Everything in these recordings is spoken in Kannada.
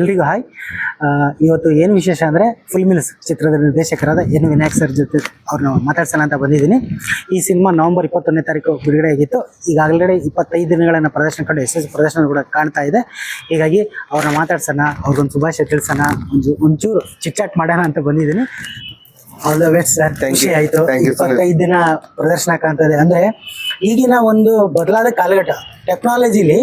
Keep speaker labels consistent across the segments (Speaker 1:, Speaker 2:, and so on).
Speaker 1: ಎಲ್ರಿಗೂ ಹಾಯ್. ಇವತ್ತು ಏನು ವಿಶೇಷ ಅಂದರೆ ಫುಲ್ ಮಿಲ್ಸ್ ಚಿತ್ರದ ನಿರ್ದೇಶಕರಾದ ಎನ್ ವಿನಾಯಕ್ ಸರ್ ಜೊತೆ ಅವ್ರನ್ನ ಮಾತಾಡ್ಸೋಣ ಅಂತ ಬಂದಿದ್ದೀನಿ. ಈ ಸಿನಿಮಾ ನವೆಂಬರ್ ಇಪ್ಪತ್ತೊಂದನೇ ತಾರೀಕು ಬಿಡುಗಡೆ ಆಗಿತ್ತು. ಈಗಾಗಲೇ ಇಪ್ಪತ್ತೈದು ದಿನಗಳನ್ನು ಪ್ರದರ್ಶನ ಕಂಡು ಯಶಸ್ವಿ ಪ್ರದರ್ಶನ ಕೂಡ ಕಾಣ್ತಾ ಇದೆ. ಹೀಗಾಗಿ ಅವ್ರನ್ನ ಮಾತಾಡ್ಸೋಣ ಅವ್ರಿಗೊಂದು ಶುಭಾಶಯ ತಿಳಿಸೋಣ ಒಂದು ಒಂಚೂರು ಚಿಟ್ಚಾಟ್ ಮಾಡೋಣ ಅಂತ ಬಂದಿದ್ದೀನಿ. All the best sir. ಖುಷಿ ಆಯಿತು. ಇಪ್ಪತ್ತೈದು ದಿನ ಪ್ರದರ್ಶನ ಕಾಣ್ತಾ ಇದೆ. ಅಂದರೆ ಈಗಿನ ಒಂದು ಬದಲಾದ ಕಾಲಘಟ್ಟ ಟೆಕ್ನಾಲಜಿಲಿ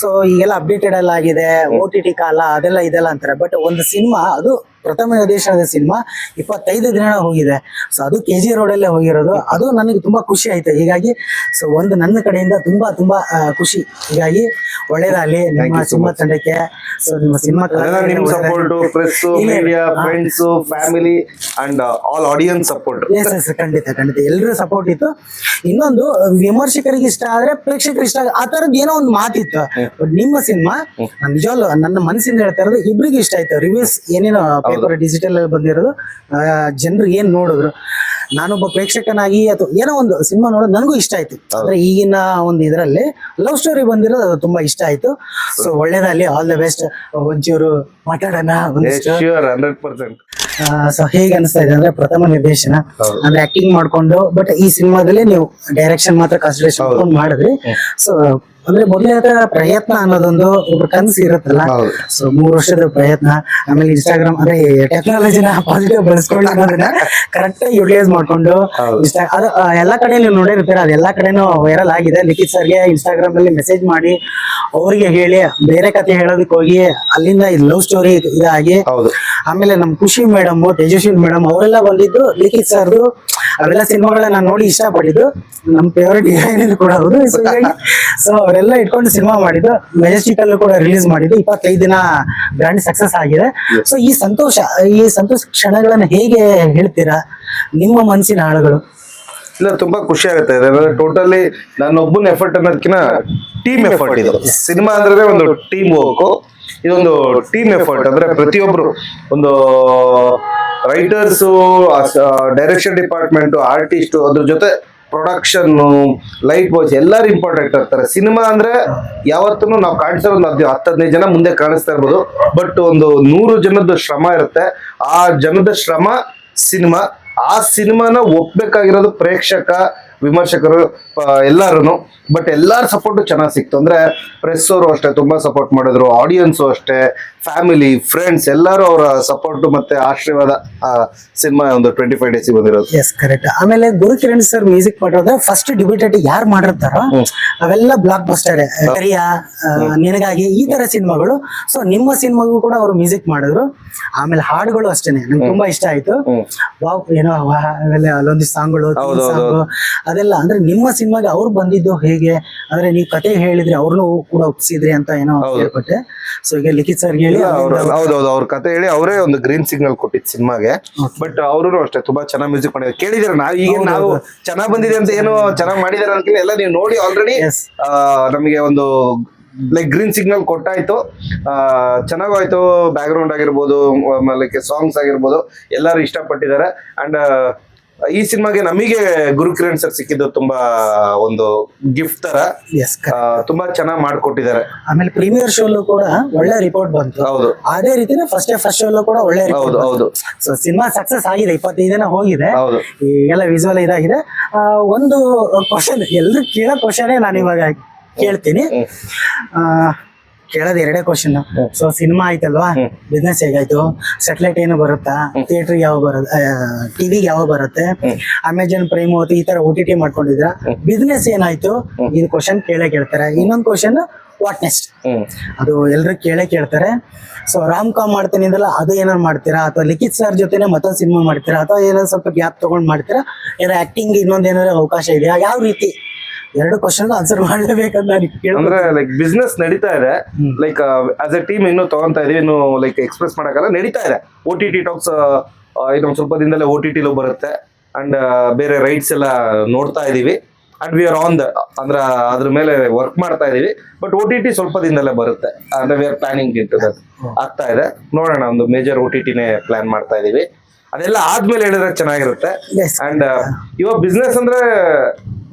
Speaker 1: ಸೊ ಈಗೆಲ್ಲ ಅಪ್ಡೇಟೆಡ್ ಎಲ್ಲ ಆಗಿದೆ ಓ ಟಿ ಟಿ ಕಾಲ ಅದೆಲ್ಲ ಇದೆಲ್ಲ ಅಂತಾರೆ. ಬಟ್ ಒಂದು ಸಿನಿಮಾ ಅದು ಪ್ರಥಮ ನಿರ್ದೇಶನದ ಸಿನಿಮಾ ಇಪ್ಪತ್ತೈದು ದಿನ ಹೋಗಿದೆ. ಸೊ ಅದು ಕೆ ಜಿ ರೋಡಲ್ಲೇ ಹೋಗಿರೋದು. ಅದು ನನಗೆ ತುಂಬಾ ಖುಷಿ ಆಯ್ತು. ಹೀಗಾಗಿ ಸೊ ಒಂದು ನನ್ನ ಕಡೆಯಿಂದ ತುಂಬಾ ತುಂಬಾ ಖುಷಿ. ಹೀಗಾಗಿ ಒಳ್ಳೇದಾಗಲಿ. ನಿಮ್ಮ ಸಿನಿಮಾ ತಂಡಕ್ಕೆ. ಸೊ ನಿಮ್ಮ cinema
Speaker 2: friends family and all audience support
Speaker 1: yes yes ಖಂಡಿತ ಖಂಡಿತ. ಎಲ್ಲರೂ ಸಪೋರ್ಟ್ ಇತ್ತು. ಇನ್ನೊಂದು ವಿಮರ್ಶಕರಿಗೆ ಇಷ್ಟ ಆದ್ರೆ ಪ್ರೇಕ್ಷಕರಿಗೆ ಇಷ್ಟ ಆ ತರದ್ ಏನೋ ಒಂದು ಮಾತಿತ್ತು. ಬಟ್ ನಿಮ್ಮ ಸಿನಿಮಾ ನಿಜವಾಗ್ಲು ನನ್ನ ಮನಸ್ಸಿಂದ ಹೇಳ್ತಾ ಇರೋದು ಇಬ್ರಿಗೂ ಇಷ್ಟ ಆಯ್ತು. ರಿವ್ಯೂಸ್ ಏನೇನೋ ಪೇಪರ್ ಡಿಜಿಟಲ್ ಅಲ್ಲಿ ಬಂದಿರೋದು. ಜನರು ಏನ್ ನೋಡಿದ್ರು. ನಾನೊಬ್ಬ ಪ್ರೇಕ್ಷಕನಾಗಿ ಅಥವಾ ಏನೋ ಒಂದು ಸಿನಿಮಾ ನೋಡೋದು ನನಗೂ ಇಷ್ಟ ಆಯ್ತು. ಅಂದ್ರೆ ಈಗಿನ ಒಂದು ಇದರಲ್ಲಿ ಲವ್ ಸ್ಟೋರಿ ಬಂದಿರೋದು ಅದು ತುಂಬಾ ಇಷ್ಟ ಆಯ್ತು. ಸೊ ಒಳ್ಳೇದಲ್ಲಿ ಆಲ್ ದ ಬೆಸ್ಟ್ ಒಂಚೂರು ಮಾತಾಡೋಣ
Speaker 2: ಹಂಡ್ರೆಡ್ ಪರ್ಸೆಂಟ್
Speaker 1: ಸೊ ಹೇಗೆ ಅನಿಸ್ತಾ ಇದೆ ಅಂದ್ರೆ ಪ್ರಥಮ ನಿರ್ದೇಶನ. ಅಂದ್ರೆ ಆಕ್ಟಿಂಗ್ ಮಾಡ್ಕೊಂಡು ಬಟ್ ಈ ಸಿನಿಮಾದಲ್ಲಿ ನೀವು ಡೈರೆಕ್ಷನ್ ಮಾತ್ರ ಕಾನ್ಸಂಟ್ರೇಷನ್ ಮಾಡ್ಕೊಂಡು ಮಾಡಿದ್ರಿ. ಸೊ ಅಂದ್ರೆ ಮೊದಲೇ ಪ್ರಯತ್ನ ಅನ್ನೋದೊಂದು ಒಬ್ಬ ಕನಸು ಇರುತ್ತಲ್ಲ. ಸೊ ಮೂರು ವರ್ಷದ ಪ್ರಯತ್ನ ಆಮೇಲೆ ಇನ್ಸ್ಟಾಗ್ರಾಮ್ ಅಂದ್ರೆ ಟೆಕ್ನಾಲಜಿನ ಪಾಸಿಟಿವ್ ಬಳಸ್ಕೊಂಡು ಅನ್ನೋದನ್ನ ಕರೆಕ್ಟ್ ಆಗಿ ಯುಟಿಲೈಸ್ ಮಾಡ್ಕೊಂಡು ಅದು ಎಲ್ಲಾ ಕಡೆ ನೀವು ನೋಡಿರ್ತೀರ ಅದು ಎಲ್ಲಾ ಕಡೆನೂ ವೈರಲ್ ಆಗಿದೆ. ಲಿಖಿತ್ ಸರ್ಗೆ ಇನ್ಸ್ಟಾಗ್ರಾಮ್ ಅಲ್ಲಿ ಮೆಸೇಜ್ ಮಾಡಿ ಅವರಿಗೆ ಹೇಳಿ ಬೇರೆ ಕತೆ ಹೇಳೋದಕ್ಕೆ ಹೋಗಿ ಅಲ್ಲಿಂದ ಲವ್ ಸ್ಟೋರಿ ಇದಾಗಿ ಆಮೇಲೆ ನಮ್ ಖುಷಿ ಮೇಡಮ್ ತೇಜಸ್ವಿನಿ ಮೇಡಮ್ ಅವರೆಲ್ಲ ಬಂದಿದ್ದು ಲಿಖಿತ್ ಸರ್ದು ಅವೆಲ್ಲ ಸಿನಿಮಾಗಳನ್ನ ನಾನು ನೋಡಿ ಇಷ್ಟಪಟ್ಟಿದ್ದು. ನಮ್ ಫೇವರೇಟ್ ಹೀರೋಯಿನ್ ಕೂಡ ಅವರು. ಸೊ ಅವರೆಲ್ಲ ಇಟ್ಕೊಂಡು ಸಿನಿಮಾ ಮಾಡಿದ್ದು. ಮೆಜೆಸ್ಟಿಕ್ ಅಲ್ಲೂ ಕೂಡ ರಿಲೀಸ್ ಮಾಡಿದ್ದು. ಇಪ್ಪತ್ತೈದು ದಿನ ಗ್ರ್ಯಾಂಡ್ ಸಕ್ಸಸ್ ಆಗಿದೆ. ಸೊ ಈ ಸಂತೋಷ ಈ ಸಂತೋಷ ಕ್ಷಣಗಳನ್ನ ಹೇಗೆ ಹೇಳ್ತೀರಾ? ನಿಮ್ಮ ಮನಸ್ಸಿನ ಹಾಳುಗಳು.
Speaker 2: ಇಲ್ಲ ತುಂಬಾ ಖುಷಿ ಆಗುತ್ತೆ. ಟೋಟಲಿ ನನ್ನ ಒಬ್ಬನ ಎಫರ್ಟ್ ಅನ್ನೋದಕ್ಕಿಂತ ಟೀಮ್ ಎಫರ್ಟ್ ಇದು. ಸಿನಿಮಾ ಅಂದ್ರೆ ಒಂದು ಟೀಮ್ ವರ್ಕ್ ಇದೊಂದು ಟೀಮ್ ಎಫರ್ಟ್ ಅಂದ್ರೆ ಪ್ರತಿಯೊಬ್ರು. ಒಂದು ರೈಟರ್ಸ್ ಡೈರೆಕ್ಷನ್ ಡಿಪಾರ್ಟ್ಮೆಂಟ್ ಆರ್ಟಿಸ್ಟ್ ಅದ್ರ ಜೊತೆ ಪ್ರೊಡಕ್ಷನ್ ಲೈಟ್ ಬಾಯ್ಸ್ ಎಲ್ಲರೂ ಇಂಪಾರ್ಟೆಂಟ್ ಆಗ್ತಾರೆ ಸಿನಿಮಾ ಅಂದ್ರೆ ಯಾವತ್ತೂ ನಾವು ಕಾಣಿಸೋ ಒಂದು ಹತ್ತು ಹತ್ತು ಹದಿನೈದು ಜನ ಮುಂದೆ ಕಾಣಿಸ್ತಾ ಇರ್ಬೋದು. ಬಟ್ ಒಂದು ನೂರು ಜನದ ಶ್ರಮ ಇರುತ್ತೆ. ಆ ಜನದ ಶ್ರಮ ಸಿನಿಮಾ ಆ ಸಿನಿಮಾನ ಒಪ್ಬೇಕಾಗಿರೋದು ಪ್ರೇಕ್ಷಕ ವಿಮರ್ಶಕರು ಎಲ್ಲರೂ ಬಟ್ ಎಲ್ಲರ ಸಪೋರ್ಟ್ ಚೆನ್ನಾಗಿ ಸಿಕ್ತು. ಅಂದರೆ ಪ್ರೆಸ್ ಅವರು ಅಷ್ಟೇ ತುಂಬಾ ಸಪೋರ್ಟ್ ಮಾಡಿದ್ರು ಆಡಿಯನ್ಸು ಅಷ್ಟೇ ಫ್ಯಾಮಿಲಿ ಫ್ರೆಂಡ್ಸ್ ಎಲ್ಲರೂ ಅವರ ಸಪೋರ್ಟು ಮತ್ತೆ ಆಶೀರ್ವಾದ ಸಿನಿಮಾ ಒಂದು ಟ್ವೆಂಟಿ ಫೈವ್ ಡೇಸಿಗೆ ಬಂದಿರೋದು.
Speaker 1: ಎಸ್ ಕರೆಕ್ಟ್ ಆಮೇಲೆ ಗುರು ಕಿರಣ್ ಸರ್ ಮ್ಯೂಸಿಕ್ ಮಾಡೋದ್ರೆ ಫಸ್ಟ್ ಡಿಬ್ಯೂಟೆಡ್ ಯಾರು ಮಾಡಿರ್ತಾರೋ ಅವೆಲ್ಲ ಬ್ಲಾಕ್ ಬಸ್ಟರ್ ಕರಿಯ ನಿನಗಾಗಿ ಈ ತರ ಸಿನಿಮಾಗಳು ಸೊ ನಿಮ್ಮ ಸಿನಿಮಾಗೂ ಕೂಡ ಅವರು ಮ್ಯೂಸಿಕ್ ಮಾಡಿದ್ರು. ಆಮೇಲೆ ಹಾಡುಗಳು ಅಷ್ಟೇನೆ ನಂಗೆ ತುಂಬಾ ಇಷ್ಟ ಆಯ್ತು. ವಾವ್ ಏನೋ ಅಲ್ಲೊಂದು ಸಾಂಗ್ಗಳು ಅದೆಲ್ಲ ಅಂದ್ರೆ ನಿಮ್ಮ ಸಿನಿಮಾಗೆ ಅವ್ರು ಬಂದಿದ್ದು ಹೇಗೆ? ಅಂದ್ರೆ ನೀವು ಕತೆ ಹೇಳಿದ್ರೆ ಅವ್ರನ್ನು ಕೂಡ ಒಪ್ಸಿದ್ರಿ ಅಂತ ಏನೋ ಹೇಳ್ಕೊಟ್ಟೆ ಸೊ ಈಗ ಲಿಖಿತ್ ಸರ್ ಹೇಳಿ
Speaker 2: ಅವ್ರು ಹೌದೌದು ಅವ್ರ ಕತೆ ಹೇಳಿ ಅವರೇ ಒಂದು ಗ್ರೀನ್ ಸಿಗ್ನಲ್ ಕೊಟ್ಟಿದ್ ಸಿನಿಮಾಗೆ. ಬಟ್ ಅವರು ಅಷ್ಟೇ ತುಂಬಾ ಚೆನ್ನಾಗಿ ಮ್ಯೂಸಿಕ್ ಮಾಡಿದ್ರು ಕೇಳಿದ್ರೆ ನಾವು ಈಗ ನಾವು ಚೆನ್ನಾಗ್ ಬಂದಿದೆ ಅಂತ ಏನು ಚೆನ್ನಾಗಿ ಮಾಡಿದಾರೆ ಅಂತ ಎಲ್ಲ ನೀವು ನೋಡಿ ಆಲ್ರೆಡಿ. ನಮಗೆ ಒಂದು ಲೈಕ್ ಗ್ರೀನ್ ಸಿಗ್ನಲ್ ಕೊಟ್ಟಾಯ್ತು. ಚೆನ್ನಾಗಾಯ್ತು ಬ್ಯಾಕ್ ಗ್ರೌಂಡ್ ಆಗಿರ್ಬೋದು ಲೈಕ್ ಸಾಂಗ್ಸ್ ಆಗಿರ್ಬೋದು ಎಲ್ಲರೂ ಇಷ್ಟಪಟ್ಟಿದ್ದಾರೆ. ಅಂಡ್ ಈ ಸಿನಿಮಾಗೆ ನಮಗೆ ಗುರು ಕಿರಣ್ ಸರ್ ಸಿಕ್ಕಿದ್ದು ತುಂಬಾ ಒಂದು ಗಿಫ್ಟ್ ತರ.
Speaker 1: ಎಸ್
Speaker 2: ತುಂಬಾ ಚೆನ್ನಾಗಿ ಮಾಡ್ಕೊಟ್ಟಿದ್ದಾರೆ.
Speaker 1: ಆಮೇಲೆ ಪ್ರೀಮಿಯರ್ ಶೋಲು ಕೂಡ ಒಳ್ಳೆ ರಿಪೋರ್ಟ್ ಬಂತು.
Speaker 2: ಹೌದು.
Speaker 1: ಅದೇ ರೀತಿನೇ ಫಸ್ಟ್ ಡೇ ಫಸ್ಟ್ ಶೋಲು ಕೂಡ ಒಳ್ಳೆ
Speaker 2: ಹೌದು ಹೌದು.
Speaker 1: ಸೊ ಸಿನಿಮಾ ಸಕ್ಸಸ್ ಆಗಿದೆ ಇಪ್ಪತ್ತೈದು ದಿನ ಹೋಗಿದೆ. ಈಗೆಲ್ಲ ವಿಜುವಲ್ ಇದಾಗಿದೆ. ಒಂದು ಕ್ವಶನ್ ಎಲ್ರು ಕೇಳೋ ಕ್ವಶನೇ ನಾನು ಇವಾಗ ಕೇಳ್ತೀನಿ. ಆ, ಕೇಳೋದು ಎರಡೇ ಕ್ವಶನ್ ಸೊ ಸಿನಿಮಾ ಆಯ್ತಲ್ವಾ? ಬಿಸ್ನೆಸ್ ಹೇಗಾಯ್ತು? ಸೆಟಲೈಟ್ ಏನು ಬರುತ್ತಾ? ಥಿಯೇಟರ್ ಯಾವ ಬರುತ್ತೆ ಟಿವಿಗೆ ಯಾವ ಬರುತ್ತೆ? ಅಮೆಜಾನ್ ಪ್ರೈಮ್ ಈ ತರ ಓ ಟಿ ಟಿ ಮಾಡ್ಕೊಂಡಿದ್ರ. ಬಿಸ್ನೆಸ್ ಏನಾಯ್ತು? ಇದು ಕ್ವಶನ್ ಕೇಳೇ ಕೇಳ್ತಾರೆ. ಇನ್ನೊಂದು ಕ್ವಶನ್ ವಾಟ್ ನೆಕ್ಸ್ಟ್ ಅದು ಎಲ್ರು ಕೇಳೇ ಕೇಳ್ತಾರೆ. ಸೊ ರಾಮ್ ಕಾಮ್ ಮಾಡ್ತೀನಿ ಅಂದ್ರಲ್ಲ ಅದು ಏನಾರು ಮಾಡ್ತೀರಾ? ಅಥವಾ ಲಿಖಿತ್ ಸರ್ ಜೊತೆನೆ ಮತ್ತೊಂದು ಸಿನಿಮಾ ಮಾಡ್ತೀರಾ? ಅಥವಾ ಏನಾದ್ರು ಸ್ವಲ್ಪ ಗ್ಯಾಪ್ ತಗೊಂಡ್ ಮಾಡ್ತೀರಾ? ಏನೋ ಆಕ್ಟಿಂಗ್ ಇನ್ನೊಂದ್ ಏನಾದ್ರು ಅವಕಾಶ ಇದೆಯಾ? ಯಾವ ರೀತಿ? ಎರಡು ಕ್ವಶನ್ ಆನ್ಸರ್ ಮಾಡ್ಲೇಬೇಕಂತ ನಾನು
Speaker 2: ಅಂದ್ರೆ ಲೈಕ್ ಬಿಸ್ನೆಸ್ ನಡೀತಾ ಇದೆ. ಲೈಕ್ ಆಸ್ ಎ ಟೀಮ್ ಇನ್ನು ತಗೊಂತಾ ಇದೀವಿ. ಇನ್ನು ಲೈಕ್ ಎಕ್ಸ್ಪ್ರೆಸ್ ಮಾಡಕ್ಕಲ್ಲ ನಡೀತಾ ಇದೆ. ಓ ಟಿ ಟಿ ಟಾಕ್ಸ್ ಇನ್ನೊಂದು ಸ್ವಲ್ಪ ದಿನದಲ್ಲೇ ಓ ಟಿ ಟಿಲು ಬರುತ್ತೆ. ಅಂಡ್ ಬೇರೆ ರೈಟ್ಸ್ ಎಲ್ಲ ನೋಡ್ತಾ ಇದೀವಿ. And we are on the ಅಂದ್ರೆ ಅದ್ರ ಮೇಲೆ ವರ್ಕ್ ಮಾಡ್ತಾ ಇದೀವಿ. ಬಟ್ ಓ ಟಿ ಟಿ ಸ್ವಲ್ಪ ದಿನದಲ್ಲೇ ಬರುತ್ತೆ. ಅಂದ್ರೆ ವಿ ಆರ್ ಪ್ಲಾನಿಂಗ್ ಇಟ್ಟು ಆಗ್ತಾ ಇದೆ. ನೋಡೋಣ ಒಂದು ಮೇಜರ್ ಓ ಟಿ ಟಿನೇ ಪ್ಲಾನ್ ಮಾಡ್ತಾ ಇದೀವಿ. ಅದೆಲ್ಲ ಆದ್ಮೇಲೆ ಹೇಳಿದ್ರೆ ಚೆನ್ನಾಗಿರುತ್ತೆ. ಅಂಡ್ ಇವಾಗ ಬಿಸ್ನೆಸ್ ಅಂದ್ರೆ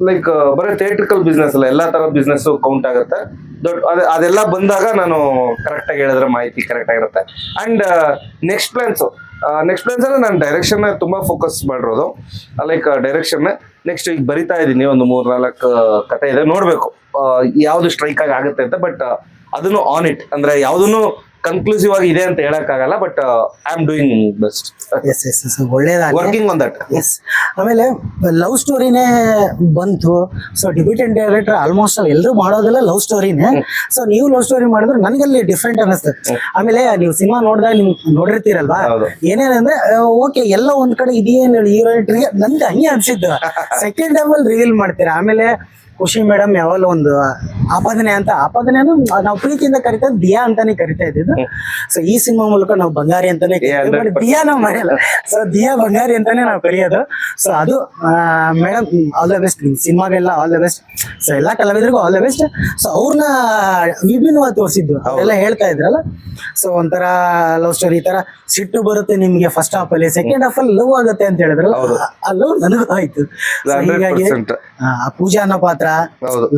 Speaker 2: ಲೈಕ್ ಬರೀ ಥಿಯೇಟ್ರಿಕಲ್ ಬಿಸ್ನೆಸ್ ಅಲ್ಲ ಎಲ್ಲಾ ತರ ಬಿಸ್ನೆಸ್ ಕೌಂಟ್ ಆಗುತ್ತೆ. ದೊಡ್ಡ ಅದೇ ಅದೆಲ್ಲ ಬಂದಾಗ ನಾನು ಕರೆಕ್ಟ್ ಆಗಿ ಹೇಳಿದ್ರೆ ಮಾಹಿತಿ ಕರೆಕ್ಟ್ ಆಗಿರುತ್ತೆ. And next plans next plans ಅಂದ್ರೆ ನಾನು ಡೈರೆಕ್ಷನ್ ತುಂಬಾ ಫೋಕಸ್ ಮಾಡಿರೋದು. ಲೈಕ್ ಡೈರೆಕ್ಷನ್ ನೆಕ್ಸ್ಟ್ ಈಗ ಬರಿತಾ ಇದ್ದೀನಿ ಒಂದು ಮೂರ್ ನಾಲ್ಕು ಕತೆ ಇದೆ. ನೋಡ್ಬೇಕು ಆ, ಯಾವ್ದು ಸ್ಟ್ರೈಕ್ ಆಗಿ ಆಗುತ್ತೆ ಅಂತ ಬಟ್ ಅದನ್ನು ಆನ್ ಇಟ್ ಅಂದ್ರೆ ಯಾವ್ದನ್ನು ಕನ್ಕ್ಲೂಸಿವ್ ಆಗಿ ಇದೆ ಅಂತ ಹೇಳಕ್ಕಾಗಲ್ಲ but I am doing best
Speaker 1: yes yes yes ಒಳ್ಳೇದಾಗಿ
Speaker 2: working on that
Speaker 1: yes ಆಮೇಲೆ ಲವ್ ಸ್ಟೋರಿನೇ ಬಂತು. So debut and director almost ಎಲ್ಲರೂ ಮಾಡೋದೆಲ್ಲ ಲವ್ ಸ್ಟೋರಿನೇ ಸೊ ನೀವು ಲವ್ ಸ್ಟೋರಿ ಮಾಡಿದ್ರೆ ಅಲ್ಲಿ ಡಿಫ್ರೆಂಟ್ ಅನಿಸ್ತದೆ ಆಮೇಲೆ ನೀವು ಸಿನಿಮಾ ನೋಡಿದಾಗ ನಿಮ್ ನೋಡಿರ್ತೀರಲ್ವಾ. ಏನೇನಂದ್ರೆ ಓಕೆ ಎಲ್ಲ ಒಂದ್ ಕಡೆ ಇದೇನು ಹೀರೋಯಿನ್ ನಂದು ಹಂಗೆ ಅನ್ಸಿದ್ದು. ಸೆಕೆಂಡ್ ಟೈಮ್ ಅಲ್ಲಿ ರಿವೀಲ್ ಮಾಡ್ತೀರಾ? ಆಮೇಲೆ ಖುಷಿ ಮೇಡಮ್ ಯಾವಾಗಲೂ ಒಂದು ಆಪಾದನೆ ಅಂತ ಆಪಾದನೆನು ನಾವು ಪ್ರೀತಿಯಿಂದ ಕರಿತಾ ದಿಯಾ ಅಂತಾನೆ ಕರಿತಾ ಇದ್ದಿದ್ದು. ಸೊ ಈ ಸಿನಿಮಾ ಮೂಲಕ ನಾವು ಬಂಗಾರಿ ಅಂತಾನೆ. ದಿಯಾ ನಾವು ಮರೆಯಲ್ಲ. ಸೊ ದಿಯಾ ಬಂಗಾರಿ ಅಂತಾನೆ ನಾವು ಕರೆಯೋದು. ಸೊ ಅದು ಮೇಡಮ್ ಆಲ್ ದ ಬೆಸ್ಟ್ ಸಿನಿಮಾಗೆಲ್ಲ ಆಲ್ ದ ಬೆಸ್ಟ್ ಸೊ ಎಲ್ಲಾ ಕಲಾವಿದರಿಗೂ ಆಲ್ ದ ಬೆಸ್ಟ್ ಸೊ ಅವ್ರನ್ನ ವಿಭಿನ್ನವಾಗಿ ತೋರಿಸಿದ್ದು. ಅವೆಲ್ಲ ಹೇಳ್ತಾ ಇದ್ರಲ್ಲ. ಸೊ ಒಂಥರ ಲವ್ ಸ್ಟೋರಿ ಈ ತರ ಸಿಟ್ಟು ಬರುತ್ತೆ ನಿಮ್ಗೆ ಫಸ್ಟ್ ಹಾಫ್ ಅಲ್ಲಿ ಸೆಕೆಂಡ್ ಹಾಫ್ ಅಲ್ಲಿ ಲವ್ ಆಗುತ್ತೆ ಅಂತ ಹೇಳಿದ್ರಲ್ಲ. ಆ ಲವ್ ನನಗೂ ಆಯ್ತು. ಹೀಗಾಗಿ
Speaker 2: 100%
Speaker 1: ಆ, ಆ ಪೂಜಾ ಅನ್ನೋ ಪಾತ್ರ.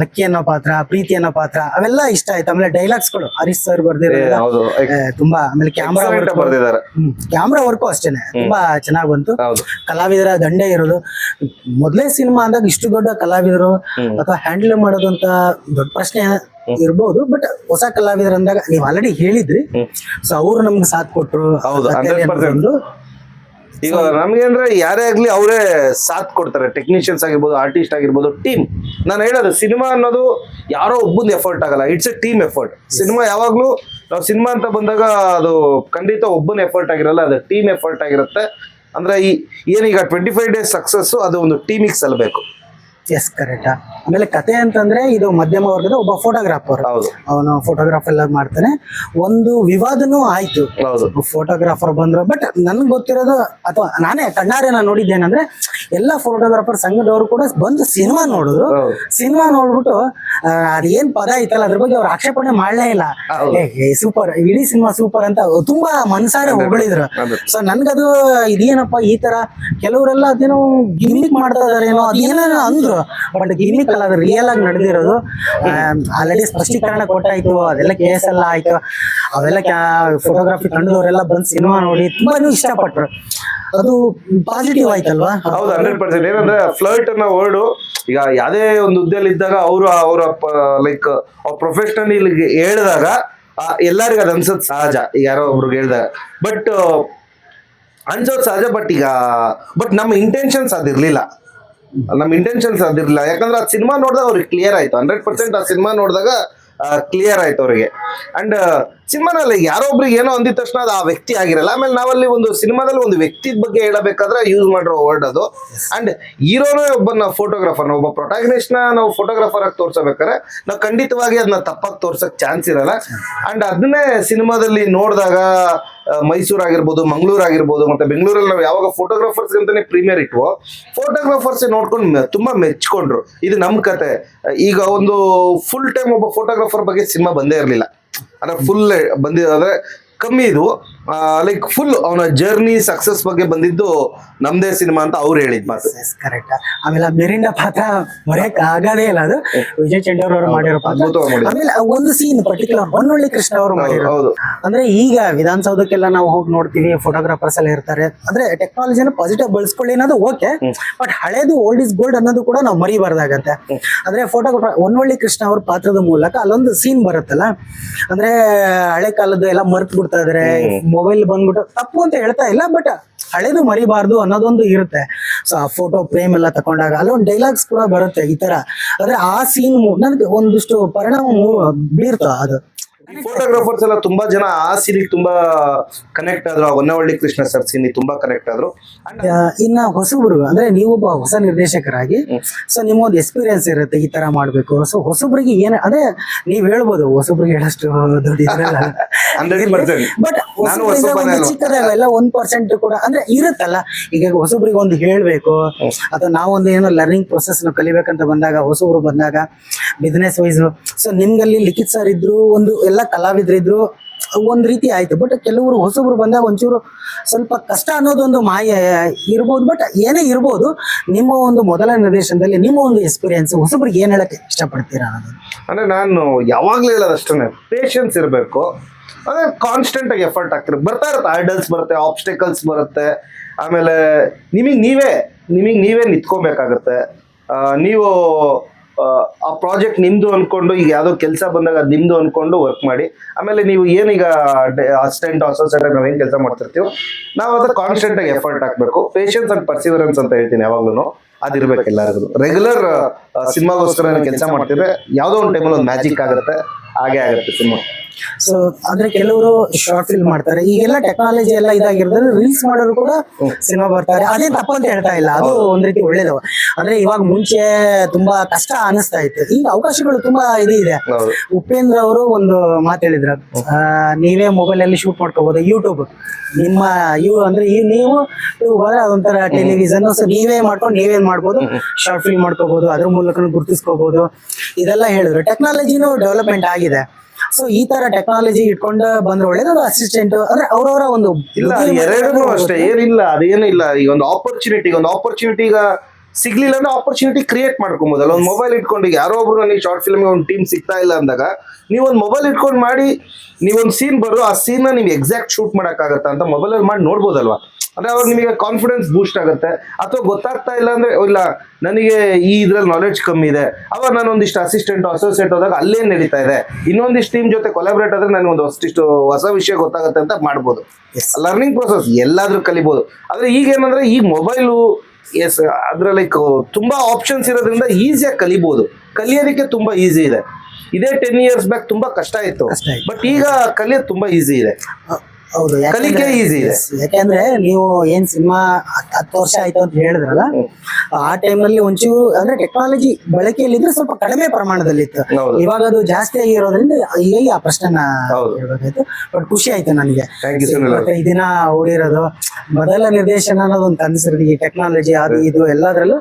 Speaker 1: ಲಕ್ಕಿ ಅನ್ನೋ ಪಾತ್ರ ಪ್ರೀತಿ ಅನ್ನೋ ಪಾತ್ರ ಅವೆಲ್ಲ ಇಷ್ಟ ಆಯ್ತು. ಆಮೇಲೆ ಡೈಲಾಗ್ಸ್ಗಳು ಹರೀಶ್ ಸರ್ ಬರ್ದಿರೋ
Speaker 2: ಹೌದು.
Speaker 1: ತುಂಬಾ ಆಮೇಲೆ ಕ್ಯಾಮ್ರಾ
Speaker 2: ಬರ್ದಿದ್ದಾರೆ.
Speaker 1: ಕ್ಯಾಮ್ರಾ ವರ್ಕು ಅಷ್ಟೇನೆ. ತುಂಬಾ ಚೆನ್ನಾಗ್ ಬಂತು. ಕಲಾವಿದರ ದಂಡೆ ಇರೋದು. ಮೊದಲೇ ಸಿನಿಮಾ ಅಂದಾಗ ಇಷ್ಟು ದೊಡ್ಡ ಕಲಾವಿದರು ಅಥವಾ ಹ್ಯಾಂಡಲ್ ಮಾಡೋದಂತ ಅಂತ ದೊಡ್ಡ ಪ್ರಶ್ನೆ ಇರ್ಬೋದು. ಬಟ್ ಹೊಸ ಕಲಾವಿದರಂದಾಗ ನೀವು ಆಲ್ರೆಡಿ ಹೇಳಿದ್ರಿ. ಸೊ ಅವ್ರು ನಮ್ಗೆ ಸಾಥ್ ಕೊಟ್ರು
Speaker 2: ಹೌದು,
Speaker 1: ಕಥೆಯಲ್ಲಿ
Speaker 2: 100%.
Speaker 1: ಅನ್ನೋದೊಂದು
Speaker 2: ಈಗ ನಮ್ಗೆ ಅಂದ್ರೆ ಯಾರೇ ಆಗ್ಲಿ ಅವರೇ ಸಾಥ್ ಕೊಡ್ತಾರೆ ಟೆಕ್ನಿಷಿಯನ್ಸ್ ಆಗಿರ್ಬೋದು ಆರ್ಟಿಸ್ಟ್ ಆಗಿರ್ಬೋದು ಟೀಮ್ ನಾನು ಹೇಳೋದು ಸಿನಿಮಾ ಅನ್ನೋದು ಯಾರೋ ಒಬ್ಬಂದು ಎಫರ್ಟ್ ಆಗಲ್ಲ. It's a team effort cinema ಯಾವಾಗ್ಲೂ ನಾವು ಸಿನಿಮಾ ಅಂತ ಬಂದಾಗ ಅದು ಖಂಡಿತ ಒಬ್ಬನ ಎಫರ್ಟ್ ಆಗಿರಲ್ಲ ಅದು ಟೀಮ್ ಎಫರ್ಟ್ ಆಗಿರುತ್ತೆ. ಅಂದ್ರೆ ಈ ಏನೀಗ ಟ್ವೆಂಟಿ ಫೈವ್ ಡೇಸ್ ಸಕ್ಸಸ್ಸು ಅದು ಒಂದು ಟೀಮಿಗೆ ಸಲ್ಲಬೇಕು
Speaker 1: ಎಸ್ ಕರೆಕ್ಟ್ ಆಮೇಲೆ ಕತೆ ಅಂತಂದ್ರೆ ಇದು ಮಧ್ಯಮ ವರ್ಗದ ಒಬ್ಬ ಫೋಟೋಗ್ರಾಫರ್
Speaker 2: ಹೌದು.
Speaker 1: ಅವನು ಫೋಟೋಗ್ರಾಫ್ ಎಲ್ಲ ಮಾಡ್ತಾನೆ. ಒಂದು ವಿವಾದನೂ ಆಯ್ತು. ಫೋಟೋಗ್ರಾಫರ್ ಬಂದ್ರು. ಬಟ್ ನನ್ಗೆ ಗೊತ್ತಿರೋದು ಅಥವಾ ನಾನೇ ಕಣ್ಣಾರೆ ನಾನು ನೋಡಿದ್ದೇನಂದ್ರೆ ಎಲ್ಲ ಫೋಟೋಗ್ರಾಫರ್ ಸಂಘದವರು ಕೂಡ ಬಂದು ಸಿನಿಮಾ ನೋಡಿದ್ರು. ಸಿನಿಮಾ ನೋಡ್ಬಿಟ್ಟು ಅದೇನ್ ಪದ ಐತಲ್ಲ ಅದ್ರ ಬಗ್ಗೆ ಅವ್ರು ಆಕ್ಷೇಪಣೆ ಮಾಡ್ಲೇ ಇಲ್ಲ. ಸೂಪರ್ ಇಡೀ ಸಿನಿಮಾ ಸೂಪರ್ ಅಂತ ತುಂಬಾ ಮನ್ಸಾರೆ ಹೊಗಳಿದ್ರು. ಸೊ ನನ್ಗದು ಇದೇನಪ್ಪ ಈ ತರ ಕೆಲವರೆಲ್ಲ ಅದೇನೋ ಗಿಮಿಕ್ ಮಾಡ್ತಾ ಇದಾರೇನೋ ಅದೇನೋ ಅಂದ್ರು. ಬಟ್ ಗಿಮಿಕ್ ಅಲ್ಲ ಅದು ರಿಯಲ್ ಆಗಿ ನಡೆದಿರೋದು. ಆಲ್ರೆಡಿ ಸ್ಪಷ್ಟೀಕರಣ ಕೊಟ್ಟಾಯ್ತು ಅದೆಲ್ಲ ಕೇಸ್ ಎಲ್ಲ ಆಯ್ತು. ಅವೆಲ್ಲ ಫೋಟೋಗ್ರಾಫಿ ಕಂಡದವರೆಲ್ಲ ಬಂದು ಸಿನಿಮಾ ನೋಡಿ ತುಂಬಾನು ಇಷ್ಟಪಟ್ರು. ಅದು ಪಾಸಿಟಿವ್ ಆಯ್ತಲ್ವಾ?
Speaker 2: ಹೌದು ಹಂಡ್ರೆಡ್ ಪರ್ಸೆಂಟ್ ಏನಂದ್ರೆ ಫ್ಲರ್ಟ್ ಅನ್ನೋ ವರ್ಡ್ ಈಗ ಯಾವ್ದೇ ಒಂದು ಹುದ್ದೆಯಲ್ಲಿ ಇದ್ದಾಗ ಅವರು ಅವರ ಲೈಕ್ ಅವ್ರ ಪ್ರೊಫೆಷನಲ್ ಇಲ್ಲಿಗೆ ಹೇಳಿದಾಗ ಎಲ್ಲರಿಗೂ ಅದು ಅನ್ಸೋದು ಸಹಜ. ಈಗ ಯಾರೋ ಒಬ್ರಿಗೆ ಹೇಳಿದಾಗ. ಬಟ್ ಅನ್ಸೋದು ಸಹಜ ಬಟ್ ಈಗ ಬಟ್ ನಮ್ಮ ಇಂಟೆನ್ಷನ್ಸ್ ಅದಿರ್ಲಿಲ್ಲ ನಮ್ಮ ಇಂಟೆನ್ಷನ್ಸ್ ಅದಿರ್ಲಿಲ್ಲ ಯಾಕಂದ್ರೆ ಆ ಸಿನಿಮಾ ನೋಡಿದಾಗ ಅವ್ರಿಗೆ ಕ್ಲಿಯರ್ ಆಯ್ತು. ಹಂಡ್ರೆಡ್ ಪರ್ಸೆಂಟ್ ಆ ಸಿನಿಮಾ ನೋಡಿದಾಗ ಕ್ಲಿಯರ್ ಆಯ್ತು ಅವರಿಗೆ. ಅಂಡ್ ಸಿನಿಮಾನಲ್ಲಿ ಯಾರೋ ಒಬ್ರಿಗೆ ಏನೋ ಅಂದಿದ ತಕ್ಷಣ ಅದು ಆ ವ್ಯಕ್ತಿ ಆಗಿರಲ್ಲ. ಆಮೇಲೆ ನಾವಲ್ಲಿ ಒಂದು ಸಿನಿಮಾದಲ್ಲಿ ಒಂದು ವ್ಯಕ್ತಿ ಬಗ್ಗೆ ಹೇಳಬೇಕಾದ್ರೆ ಯೂಸ್ ಮಾಡಿರೋ ವರ್ಡ್ ಅದು. ಅಂಡ್ ಹೀರೋನೇ ಒಬ್ಬನ ಫೋಟೋಗ್ರಾಫರ್ ಒಬ್ಬ ಪ್ರೊಟಾಗನಿಸ್ಟ್ನ ನಾವು ಫೋಟೋಗ್ರಾಫರ್ ಆಗಿ ತೋರ್ಸಬೇಕಾದ್ರೆ ನಾವು ಖಂಡಿತವಾಗಿ ಅದನ್ನ ತಪ್ಪಾಗಿ ತೋರ್ಸಕ್ ಚಾನ್ಸ್ ಇರಲ್ಲ. ಅಂಡ್ ಅದನ್ನೇ ಸಿನಿಮಾದಲ್ಲಿ ನೋಡಿದಾಗ ಮೈಸೂರು ಆಗಿರ್ಬೋದು ಮಂಗಳೂರು ಆಗಿರ್ಬೋದು ಮತ್ತೆ ಬೆಂಗಳೂರಲ್ಲಿ ನಾವು ಯಾವಾಗ ಫೋಟೋಗ್ರಾಫರ್ಸ್ ಅಂತಾನೆ ಪ್ರೀಮಿಯರ್ ಇಟ್ವೋ ಫೋಟೋಗ್ರಾಫರ್ಸ್ ನೋಡ್ಕೊಂಡು ತುಂಬಾ ಮೆಚ್ಕೊಂಡ್ರು. ಇದು ನಮ್ಮ ಕತೆ. ಈಗ ಒಂದು ಫುಲ್ ಟೈಮ್ ಒಬ್ಬ ಫೋಟೋಗ್ರಾಫರ್ ಬಗ್ಗೆ ಸಿನಿಮಾ ಬಂದೇ ಇರಲಿಲ್ಲ. ಅಂದ್ರೆ ಫುಲ್ ಬಂದಿ ಅಂದ್ರೆ ಕಮ್ಮಿ ಇದು. ಲೈಕ್ ಫುಲ್ ಅವನ ಜರ್ನಿ ಸಕ್ಸಸ್ ಬಗ್ಗೆ ಬಂದಿದ್ದು ನಮ್ದೇ ಸಿನಿಮಾ ಅಂತ ಅವ್ರು ಹೇಳಿದ್ ಮಾತು.
Speaker 1: ಕರೆಕ್ಟ್ ಆಮೇಲೆ ಮೆರಿನ ಪಾತ್ರ ಮರೆಯಕ್ ಆಗದೇ ಇಲ್ಲ ಅದು. ವಿಜಯ್ ಚಂಡೂರ್ ಅವರು ಮಾಡಿರೋ ಪಾತ್ರ. ಆಮೇಲೆ ಒಂದು ಸೀನ್ ಪರ್ಟಿಕ್ಯುಲರ್ ಹೊನ್ನೊಳ್ಳಿ ಕೃಷ್ಣ ಅವರು ಮಾಡಿರೋ ಅಂದ್ರೆ ಈಗ ವಿಧಾನಸೌಧಕ್ಕೆಲ್ಲ ನಾವು ಹೋಗಿ ನೋಡ್ತೀವಿ ಫೋಟೋಗ್ರಾಫರ್ಸ್ ಎಲ್ಲ ಇರ್ತಾರೆ. ಅಂದ್ರೆ ಟೆಕ್ನಾಲಜಿನ ಪಾಸಿಟಿವ್ ಬಳಸ್ಕೊಳ್ಳಿ ಅನ್ನೋದು ಓಕೆ ಬಟ್ ಹಳೇದು ಓಲ್ಡ್ ಇಸ್ ಗೋಲ್ಡ್ ಅನ್ನೋದು ಕೂಡ ನಾವು ಮರಿಬಾರ್ದಾಗತ್ತೆ. ಅಂದ್ರೆ ಫೋಟೋಗ್ರಾಫರ್ ಹೊನ್ನೊಳ್ಳಿ ಕೃಷ್ಣ ಅವ್ರ ಪಾತ್ರದ ಮೂಲಕ ಅಲ್ಲೊಂದು ಸೀನ್ ಬರುತ್ತಲ್ಲ. ಅಂದ್ರೆ ಹಳೆ ಕಾಲದ ಎಲ್ಲ ಮರ್ತ್ ಇದಾರೆ ಮೊಬೈಲ್ ಬಂದ್ಬಿಟ್ಟು ತಪ್ಪು ಅಂತ ಹೇಳ್ತಾ ಇಲ್ಲ ಬಟ್ ಹಳೇದು ಮರಿಬಾರ್ದು ಅನ್ನೋದೊಂದು ಇರುತ್ತೆ. ಸೊ ಆ ಫೋಟೋ ಫ್ರೇಮ್ ಎಲ್ಲ ತಕೊಂಡಾಗ ಅಲ್ಲೊಂದು ಡೈಲಾಗ್ಸ್ ಕೂಡ ಬರುತ್ತೆ ಈ ತರ. ಆದ್ರೆ ಆ ಸೀನ್ ನನಗೆ ಒಂದಿಷ್ಟು ಪರಿಣಾಮ ಬೀರ್ತ ಅದು.
Speaker 2: ಫೋಟೋಗ್ರಾಫರ್ಸ್ ಎಲ್ಲ ತುಂಬಾ ಜನ ಆ ಸೀನಿಗೆ ತುಂಬಾ ಕನೆಕ್ಟ್ ಆದ್ರು. ಆ ಹೊನ್ನವಳ್ಳಿ ಕೃಷ್ಣ ಸರ್ ಸೀನಿ ತುಂಬಾ ಕನೆಕ್ಟ್ ಆದ್ರು.
Speaker 1: ಇನ್ನ ಹೊಸಬ್ರು ಅಂದ್ರೆ ನೀವೊಬ್ಬ ಹೊಸ ನಿರ್ದೇಶಕರಾಗಿ ಸೊ ನಿಮ್ಮೊಂದು ಎಕ್ಸ್ಪೀರಿಯನ್ಸ್ ಇರುತ್ತೆ ಈ ತರ ಮಾಡ್ಬೇಕು. ಸೊ ಹೊಸಬ್ರಿಗೆ ಏನ ಅಂದ್ರೆ ನೀವ್ ಹೇಳ್ಬೋದು ಹೊಸಬ್ರಿಗೆ ಹೇಳಷ್ಟು ದುಡ್ಡು ಬಟ್? ಚಿಕ್ಕದಾಗೆಲ್ಲ ಒಂದ್ ಪರ್ಸೆಂಟ್ ಕೂಡ ಅಂದ್ರೆ ಇರುತ್ತಲ್ಲ. ಈಗ ಹೊಸಬ್ರಿಗೆ ಒಂದು ಹೇಳ್ಬೇಕು ಅಥವಾ ನಾವೊಂದು ಏನೋ ಲರ್ನಿಂಗ್ ಪ್ರೊಸೆಸ್ನ ಕಲಿಬೇಕಂತ ಬಂದಾಗ ಹೊಸಬ್ರು ಬಂದಾಗ ಬಿಸ್ನೆಸ್ ವೈಸ್ ಸೊ ನಿಮ್ಗಲ್ಲಿ ಲಿಖಿತ್ ಸರ್ ಇದ್ರು ಒಂದು ಎಲ್ಲ ಕಲಾವಿದರಿದ್ರು ಒಂದ್ ರೀತಿ ಆಯ್ತು. ಬಟ್ ಕೆಲವರು ಹೊಸಬ್ರು ಬಂದಾಗ ಒಂಚೂರು ಸ್ವಲ್ಪ ಕಷ್ಟ ಅನ್ನೋದೊಂದು ಮಾಯ ಇರ್ಬೋದು. ಬಟ್ ಏನೇ ಇರ್ಬೋದು, ನಿಮ್ಮ ಒಂದು ಮೊದಲ ನಿರ್ದೇಶನದಲ್ಲಿ ನಿಮ್ಮ ಒಂದು ಎಕ್ಸ್ಪೀರಿಯನ್ಸ್ ಹೊಸಬ್ರಿಗೆ ಏನ್ ಹೇಳಕ್ಕೆ ಇಷ್ಟಪಡ್ತೀರಾ ಅನ್ನೋದು?
Speaker 2: ಅಂದ್ರೆ ನಾನು ಯಾವಾಗ್ಲೂ ಹೇಳೋದು ಅಷ್ಟೇ ಪೇಷನ್ಸ್ ಇರಬೇಕು. ಅದೇ ಕಾನ್ಸ್ಟೆಂಟ್ ಆಗಿ ಎಫರ್ಟ್ ಆಗ್ತಿರ ಬರ್ತಾ ಇರುತ್ತೆ ಐಡಲ್ಸ್ ಬರುತ್ತೆ ಆಬ್ಸ್ಟೇಕಲ್ಸ್ ಬರುತ್ತೆ. ಆಮೇಲೆ ನಿಮಗೆ ನೀವೇ ನಿಮಗೆ ನೀವೇ ನಿಂತ್ಕೋಬೇಕಾಗತ್ತೆ. ನೀವು ಆ, ಪ್ರಾಜೆಕ್ಟ್ ನಿಮ್ದು ಅನ್ಕೊಂಡು ಈಗ ಯಾವ್ದೋ ಕೆಲಸ ಬಂದಾಗ ಅದು ನಿಮ್ದು ಅನ್ಕೊಂಡು ವರ್ಕ್ ಮಾಡಿ. ಆಮೇಲೆ ನೀವು ಏನೀಗ ಅಸಿಸ್ಟೆಂಟ್ ಅಸೋಸಿಯೇಟ್ ನಾವು ಏನು ಕೆಲಸ ಮಾಡ್ತಿರ್ತೀವೋ ನಾವು ಅದು ಕಾನ್ಸ್ಟೆಂಟ್ ಆಗಿ ಎಫರ್ಟ್ ಹಾಕ್ಬೇಕು. ಪೇಷನ್ಸ್ ಅಂಡ್ ಪರ್ಸಿವರೆನ್ಸ್ ಅಂತ ಹೇಳ್ತೀನಿ ಯಾವಾಗ್ಲೂ ಅದಿರ್ಬೇಕು ಎಲ್ಲರಿಗೂ ರೆಗ್ಯುಲರ್ ಸಿನಿಮಾಗೋಸ್ಕರ ಕೆಲಸ ಮಾಡ್ತಿದ್ರೆ ಯಾವುದೋ ಒಂದು ಟೈಮಲ್ಲಿ ಒಂದು ಮ್ಯಾಜಿಕ್ ಆಗುತ್ತೆ ಹಾಗೆ ಆಗುತ್ತೆ ಸಿನಿಮಾ.
Speaker 1: ಸೊ ಅಂದ್ರೆ ಕೆಲವರು ಶಾರ್ಟ್ ಫಿಲ್ಮ್ ಮಾಡ್ತಾರೆ. ಈಗೆಲ್ಲ ಟೆಕ್ನಾಲಜಿ ಎಲ್ಲ ಇದಾಗಿರೋದ್ರೆ ರೀಲ್ಸ್ ಮಾಡೋರು ಕೂಡ ಸಿನಿಮಾ ಬರ್ತಾರೆ. ಅದೇ ತಪ್ಪಂತ ಹೇಳ್ತಾ ಇಲ್ಲ. ಅದು ಒಂದ್ ರೀತಿ ಒಳ್ಳೇದು. ಅಂದ್ರೆ ಇವಾಗ ಮುಂಚೆ ತುಂಬಾ ಕಷ್ಟ ಅನಿಸ್ತಾ ಇತ್ತು. ಈಗ ಅವಕಾಶಗಳು ತುಂಬಾ ಇದು ಇದೆ. ಉಪೇಂದ್ರ ಅವರು ಒಂದು ಮಾತು ಹೇಳಿದ್ರು. ನೀವೇ ಮೊಬೈಲ್ ಅಲ್ಲಿ ಶೂಟ್ ಮಾಡ್ಕೋಬಹುದು ಯೂಟ್ಯೂಬ್ ನಿಮ್ಮ ಇವು ಅಂದ್ರೆ ಈ ನೀವು ಹೋದ್ರೆ ಅದೊಂಥರ ಟೆಲಿವಿಷನ್ ಸೊ ನೀವೇ ಮಾಡ್ಕೊಂಡು ನೀವೇ ಮಾಡ್ಬೋದು. ಶಾರ್ಟ್ ಫಿಲ್ಮ್ ಮಾಡ್ಕೋಬಹುದು ಅದ್ರ ಮೂಲಕ ಗುರುತಿಸ್ಕೋಬಹುದು ಇದೆಲ್ಲ ಹೇಳಿದ್ರು. ಟೆಕ್ನಾಲಜಿನೂ ಡೆವಲಪ್ಮೆಂಟ್ ಆಗಿದೆ. ಸೊ ಈ ತರ ಟೆಕ್ನಾಲಜಿ ಇಟ್ಕೊಂಡು ಬಂದ್ರೆ ಒಳ್ಳೇದು ಅಸಿಸ್ಟೆಂಟ್ ಅಂದ್ರೆ ಅವರವರ ಒಂದು
Speaker 2: ಇಲ್ಲ ಎರಡೂ ಅಷ್ಟೇ ಏನಿಲ್ಲ ಅದೇನಿಲ್ಲ ಈಗ ಒಂದು ಆಪರ್ಚುನಿಟಿ ಒಂದು ಆಪರ್ಚುನಿಟಿ ಈಗ ಸಿಗ್ಲಿಲ್ಲ ಅಂದ್ರೆ ಆಪರ್ಚುನಿಟಿ ಕ್ರಿಯೇಟ್ ಮಾಡ್ಕೊಬೋದಲ್ಲ ಒಂದು ಮೊಬೈಲ್ ಇಟ್ಕೊಂಡು ಯಾರೋ ಒಬ್ರು ನನಗೆ ಶಾರ್ಟ್ ಫಿಲ್ಮ್ ಒಂದು ಟೀಮ್ ಸಿಗ್ತಾ ಇಲ್ಲ ಅಂದಾಗ ನೀವು ಒಂದು ಮೊಬೈಲ್ ಇಟ್ಕೊಂಡು ಮಾಡಿ ನೀವೊಂದು ಸೀನ್ ಬರೋ ಆ ಸೀನ್ ನೀವು ಎಕ್ಸಾಕ್ಟ್ ಶೂಟ್ ಮಾಡಕ್ಕಾಗತ್ತಾ ಅಂತ ಮೊಬೈಲಲ್ಲಿ ಮಾಡಿ ನೋಡ್ಬೋದಲ್ವಾ? ಅಂದ್ರೆ ಅವಾಗ ನಿಮಗೆ ಕಾನ್ಫಿಡೆನ್ಸ್ ಬೂಸ್ಟ್ ಆಗುತ್ತೆ. ಅಥವಾ ಗೊತ್ತಾಗ್ತಾ ಇಲ್ಲ ಅಂದ್ರೆ ಇಲ್ಲ ನನಗೆ ಈ ಇದ್ರಲ್ಲಿ ನಾಲೆಡ್ಜ್ ಕಮ್ಮಿ ಇದೆ. ಅವಾಗ ನಾನು ಒಂದಿಷ್ಟು ಅಸಿಸ್ಟೆಂಟ್ ಅಸೋಸಿಯೇಟ್ ಹೋದಾಗ ಅಲ್ಲೇ ನಡೀತಾ ಇದೆ. ಇನ್ನೊಂದಿಷ್ಟು ಟೀಮ್ ಜೊತೆ ಕೊಲಾಬ್ರೇಟ್ ಆದ್ರೆ ನನಗೆ ಒಂದು ಅಷ್ಟಿಷ್ಟು ಹೊಸ ವಿಷಯ ಗೊತ್ತಾಗುತ್ತೆ ಅಂತ ಮಾಡ್ಬೋದು. ಲರ್ನಿಂಗ್ ಪ್ರೊಸೆಸ್ ಎಲ್ಲಾದ್ರೂ ಕಲಿಬಹುದು ಆದ್ರೆ ಈಗ ಏನಂದ್ರೆ ಈ ಮೊಬೈಲು ಎಸ್ ಅದ್ರ ಲೈಕ್ ತುಂಬಾ ಆಪ್ಷನ್ಸ್ ಇರೋದ್ರಿಂದ ಈಸಿಯಾಗಿ ಕಲಿಬಹುದು ಕಲಿಯೋದಕ್ಕೆ ತುಂಬಾ ಈಸಿ ಇದೆ. ಇದೇ ಟೆನ್ ಇಯರ್ಸ್ ಬ್ಯಾಕ್ ತುಂಬಾ ಕಷ್ಟ ಇತ್ತು.
Speaker 1: ಕಷ್ಟ ಇತ್ತು.
Speaker 2: ಬಟ್ ಈಗ ಕಲಿಯೋದು ತುಂಬಾ ಈಸಿ ಇದೆ.
Speaker 1: ಹೌದು
Speaker 2: ಕಲಿಕೆ ಈಸಿ ಇದೆ.
Speaker 1: ಯಾಕಂದ್ರೆ ನೀವು ಏನ್ ಸಿನಿಮಾ ಹತ್ತು ವರ್ಷ ಆಯ್ತು ಅಂತ ಹೇಳಿದ್ರಲ್ಲ ಆ ಟೈಮಲ್ಲಿ ಒಂಚೂರು ಅಂದ್ರೆ ಟೆಕ್ನಾಲಜಿ ಬಳಕೆಯಲ್ಲಿದ್ರೆ ಸ್ವಲ್ಪ ಕಡಿಮೆ ಪ್ರಮಾಣದಲ್ಲಿ ಇತ್ತು. ಇವಾಗ ಅದು ಜಾಸ್ತಿ ಆಗಿರೋದ್ರಿಂದ ಇಲ್ಲಿ ಆ ಪ್ರಶ್ನೆನ
Speaker 2: ಹೌದು.
Speaker 1: ಹೇಳ್ಬೇಕಾಯ್ತು ಬಟ್ ಖುಷಿ ಆಯ್ತು ನನಗೆ. ಈ ದಿನ ಓಡಿರೋದು ಮೊದಲ ನಿರ್ದೇಶನ ಅನ್ನೋದು ಒಂದು ಕನಸಿರೋದು ಈ ಟೆಕ್ನಾಲಜಿ ಅದು ಇದು ಎಲ್ಲದರಲ್ಲೂ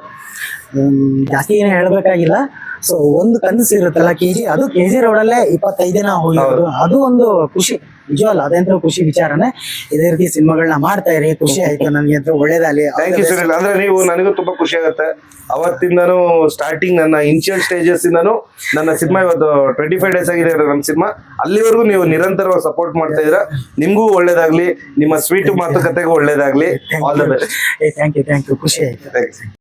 Speaker 1: ಜಾಸ್ತಿ ಏನು ಹೇಳ್ಬೇಕಾಗಿಲ್ಲ ಸೊ ಒಂದು ಕನಸು ಇರುತ್ತಲ್ಲ ಕೆ ಜಿ ಅದು ಕೆ ಜಿ ಅಲ್ಲೇ ಇಪ್ಪತ್ತೈದು ದಿನ ಹೋಗಿರೋದು. ಅದು ಒಂದು ಖುಷಿ. ನಿಜವಲ್ಲ ಅದಂತೂ ಖುಷಿ ವಿಚಾರನೆ. ಇದೇ ರೀತಿ ಸಿನಿಮಾಗಳನ್ನ ಮಾಡ್ತಾ ಇರಿ. ಖುಷಿ ಆಯ್ತು ನನಗೆ ಅಂತ ಒಳ್ಳೇದಾಗಲಿ.
Speaker 2: ಥ್ಯಾಂಕ್ ಯು ಸುನಿಲ್ ಅಂದ್ರೆ ನೀವು ನನಗೂ ತುಂಬಾ ಖುಷಿ ಆಗುತ್ತೆ. ಅವತ್ತಿಂದನೂ ಸ್ಟಾರ್ಟಿಂಗ್ ನನ್ನ ಇನಿಷಿಯಲ್ ಸ್ಟೇಜಸ್ ಇಂದನು ನನ್ನ ಸಿನಿಮಾ ಇವತ್ತು ಟ್ವೆಂಟಿ ಫೈವ್ ಡೇಸ್ ಆಗಿದೆ ನಮ್ಮ ಸಿನಿಮಾ. ಅಲ್ಲಿವರೆಗೂ ನೀವು ನಿರಂತರವಾಗಿ ಸಪೋರ್ಟ್ ಮಾಡ್ತಾ ಇದ್ರ ನಿಮ್ಗೂ ಒಳ್ಳೇದಾಗ್ಲಿ. ನಿಮ್ಮ ಸ್ವೀಟ್ ಮಾತುಕತೆಗೂ ಒಳ್ಳೇದಾಗ್ಲಿ. All the best
Speaker 1: thank you thank you ಖುಷಿ ಆಯ್ತು.